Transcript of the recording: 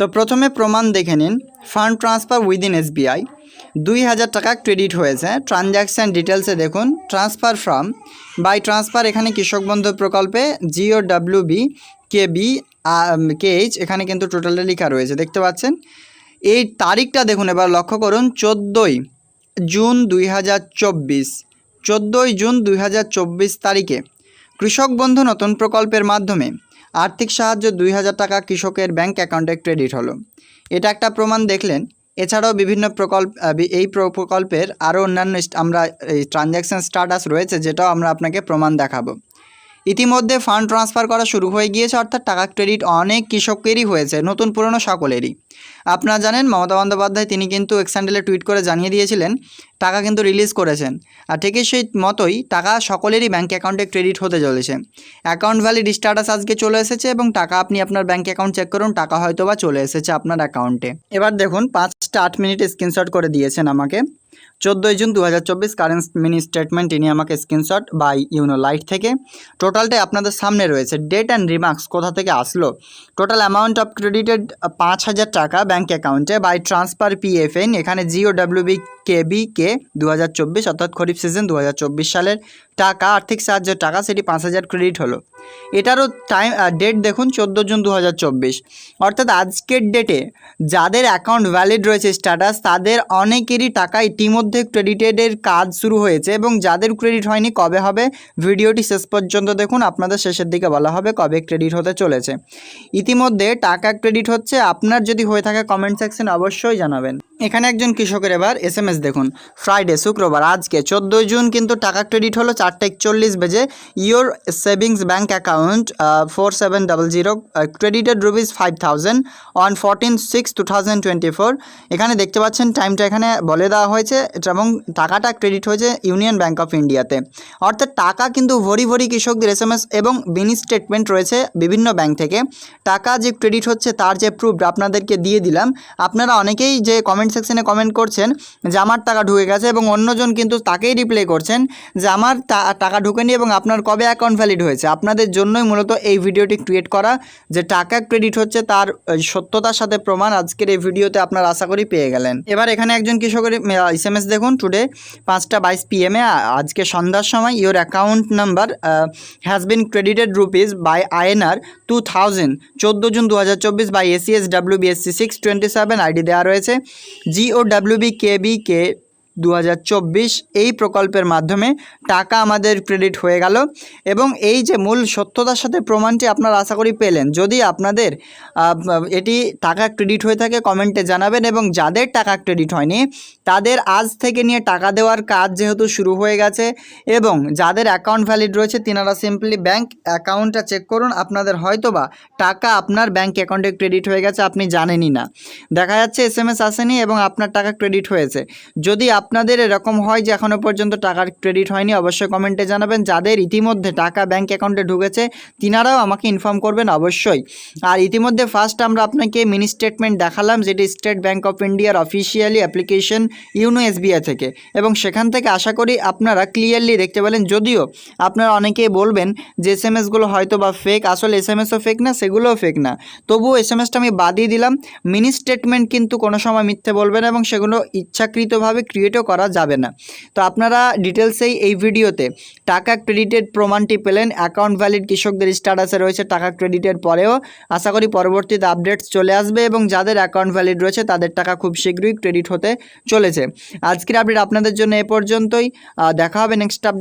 তো প্রথমে প্রমাণ দেখে নিন। Fund transfer within SBI. দুই হাজার টাকা ক্রেডিট হয়েছে। ট্রানজ্যাকশান ডিটেলসে দেখুন। Transfer from. বাই ট্রান্সফার এখানে কৃষক বন্ধু প্রকল্পে GO W B K B KH এখানে কিন্তু টোটালটা লেখা রয়েছে। দেখতে পাচ্ছেন? এই তারিখটা দেখুন, এবার লক্ষ্য করুন। চোদ্দোই জুন দুই হাজার চব্বিশ। চোদ্দোই জুন দুই হাজার চব্বিশ তারিখে। কৃষক বন্ধু নতুন প্রকল্পের মাধ্যমে। আর্থিক সাহায্য দুই হাজার টাকা কৃষকের ব্যাংক অ্যাকাউন্টে ক্রেডিট হলো। এটা একটা প্রমাণ দেখলেন। এছাড়াও বিভিন্ন প্রকল্প এই প্র- প্রকল্পের আরও অন্যান্য আমরা এই ট্রানজ্যাকশান স্টাটাস রয়েছে, যেটাও আমরা আপনাকে প্রমাণ দেখাবো। ইতিমধ্যে ফান্ড ট্রান্সফার করা শুরু হয়ে গিয়েছে, অর্থাৎ টাকা ক্রেডিট অনেক কৃষকেরই হয়েছে, নতুন পুরনো সকলেরই। আপনারা জানেন, মমতা বন্দ্যোপাধ্যায় তিনি কিন্তু এক্সান্ডেলে টুইট করে জানিয়ে দিয়েছিলেন, টাকা কিন্তু রিলিজ করেছেন। আর ঠিকই সেই মতোই টাকা সকলেরই ব্যাঙ্ক অ্যাকাউন্টে ক্রেডিট হতে চলেছে। অ্যাকাউন্ট ভ্যালিড স্ট্যাটাস আজকে চলে এসেছে এবং টাকা আপনি আপনার ব্যাঙ্ক অ্যাকাউন্ট চেক করুন, টাকা হয়তো বা চলে এসেছে আপনার অ্যাকাউন্টে। এবার দেখুন, পাঁচটা আট মিনিট স্ক্রিনশট করে দিয়েছেন আমাকে। চোদ্দোই জুন দু হাজার চব্বিশ কারেন্ট মিনি স্টেটমেন্ট ইনি আমাকে স্ক্রিনশট বাই ইউনো লাইট থেকে। টোটালটাই আপনাদের সামনে রয়েছে। ডেট অ্যান্ড রিমার্কস কোথা থেকে আসলো? টোটাল অ্যামাউন্ট অফ ক্রেডিটেড পাঁচ হাজার টাকা ব্যাঙ্ক অ্যাকাউন্টে বাই ট্রান্সফার পিএফএন এখানে জিও ডাব্লিউবি কেবি কে দু হাজার চব্বিশ, অর্থাৎ খরিফ সিজন দু হাজার চব্বিশ সালের টাকা, আর্থিক সাহায্যের টাকা, সেটি পাঁচ হাজার ক্রেডিট হলো। এটারও টাইম ডেট দেখুন, চোদ্দ জুন দু হাজার চব্বিশ। অর্থাৎ আজকের ডেটে যাদের অ্যাকাউন্ট ভ্যালিড রয়েছে স্ট্যাটাস তাদের অনেকেরই টাকা ইতিমধ্যে ক্রেডিটেডের কাজ শুরু হয়েছে এবং যাদের ক্রেডিট হয়নি, কবে হবে? ভিডিওটি শেষ পর্যন্ত দেখুন, আপনাদের শেষের দিকে বলা হবে কবে ক্রেডিট হতে চলেছে। ইতিমধ্যে টাকা ক্রেডিট হচ্ছে, আপনার যদি হয়ে থাকে কমেন্ট সেকশন অবশ্যই জানাবেন। এখানে একজন কৃষকের এবার এস এম এস দেখুন। ফ্রাইডে শুক্রবার, আজকে চোদ্দোই জুন, কিন্তু টাকা ক্রেডিট হলো চারটে একচল্লিশ বেজে your savings bank account four seven double zero credited rupees five thousand on fourteen six two thousand twenty four এখানে দেখতে পাচ্ছেন টাইমটা এখানে বলে দেওয়া হয়েছে এবং টাকাটা ক্রেডিট হয়েছে ইউনিয়ন ব্যাঙ্ক অফ ইন্ডিয়াতে অর্থাৎ টাকা কিন্তু ভরি ভরি কৃষকদের এস এম এস এবং মিনি স্টেটমেন্ট রয়েছে বিভিন্ন ব্যাংক থেকে। টাকা যে ক্রেডিট হচ্ছে, তার যে প্রুফ আপনাদেরকে দিয়ে দিলাম। আপনারা অনেকেই যে কমেন্ট সেকশনে কমেন্ট করছেন যে আমার টাকা ঢুকে গেছে এবং অন্যজন কিন্তু তাকেই রিপ্লাই করছেন যে আমার টাকা ঢুকেনি এবং আপনার কবে অ্যাকাউন্ট ভ্যালিড হয়েছে। আপনাদের জন্যই মূলত এই ভিডিওটি ক্রিয়েট করা যে টাকা ক্রেডিট হচ্ছে তার সত্যতার সাথে প্রমাণ আজকের এই ভিডিওতে আপনার আশা করি পেয়ে গেলেন। এবার এখানে একজন কৃষকের এস এম এস দেখুন টুডে পাঁচটা বাইশ পিএমে আজকে সন্ধ্যার সময় your account number has been credited rupees by INR two thousand চোদ্দ জুন দু হাজার চব্বিশ by ACS W BSC six twenty seven ID দেওয়া রয়েছে। জিও ডাব্লিউবি কেবি কে দু হাজার চব্বিশ এই প্রকল্পের মাধ্যমে টাকা আমাদের ক্রেডিট হয়ে গেল এবং এই যে মূল সত্যতার সাথে প্রমাণটি আপনারা আশা করি পেলেন। যদি আপনাদের এটি টাকা ক্রেডিট হয়ে থাকে কমেন্টে জানাবেন এবং যাদের টাকা ক্রেডিট হয়নি, তাদের আজ থেকে নিয়ে টাকা দেওয়ার কাজ যেহেতু শুরু হয়ে গেছে এবং যাদের অ্যাকাউন্ট ভ্যালিড রয়েছে, তিনারা সিম্পলি ব্যাংক অ্যাকাউন্টটা চেক করুন, আপনাদের হয়তোবা টাকা আপনার ব্যাংক অ্যাকাউন্টে ক্রেডিট হয়ে গেছে, আপনি জানেনই না। দেখা যাচ্ছে এস এম এস আসেনি এবং আপনার টাকা ক্রেডিট হয়েছে। যদি আপনাদের এরকম হয় যে এখনও পর্যন্ত টাকার ক্রেডিট হয়নি, অবশ্যই কমেন্টে জানাবেন। যাদের ইতিমধ্যে টাকা ব্যাংক অ্যাকাউন্টে ঢুকেছে, তিনারাও আমাকে ইনফর্ম করবেন অবশ্যই। আর ইতিমধ্যে ফার্স্ট আমরা আপনাকে মিনি স্টেটমেন্ট দেখালাম, যেটি স্টেট ব্যাংক অফ ইন্ডিয়ার অফিসিয়ালি অ্যাপ্লিকেশন ইউনো এসবিআই থেকে। এবং সেখান থেকে আশা করি আপনারা ক্লিয়ারলি দেখতে পেলেন। যদিও আপনারা অনেকেই বলবেন যে এস এম এসগুলো হয়তো বা ফেক আসলে এস এম এসও ফেক না, সেগুলোও ফেক না। তবুও এস এম এসটা আমি বাদিয়ে দিলাম। মিনি স্টেটমেন্ট কিন্তু কোনো সময় মিথ্যে বলবেন এবং সেগুলো ইচ্ছাকৃতভাবে ক্রিয়েটও করা যাবে না। তো আপনারা ডিটেলসেই এই ভিডিওতে টাকা ক্রেডিটের প্রমাণটি পেলেন অ্যাকাউন্ট ভ্যালিড কৃষকদের স্ট্যাটাসে রয়েছে টাকা ক্রেডিটের পরেও। আশা করি পরবর্তীতে আপডেটস চলে আসবে এবং যাদের অ্যাকাউন্ট ভ্যালিড রয়েছে তাদের টাকা খুব শীঘ্রই ক্রেডিট হতে চলেছে। আজকের আপডেট আপনাদের জন্য এ পর্যন্তই। দেখা হবে নেক্সট আপডেট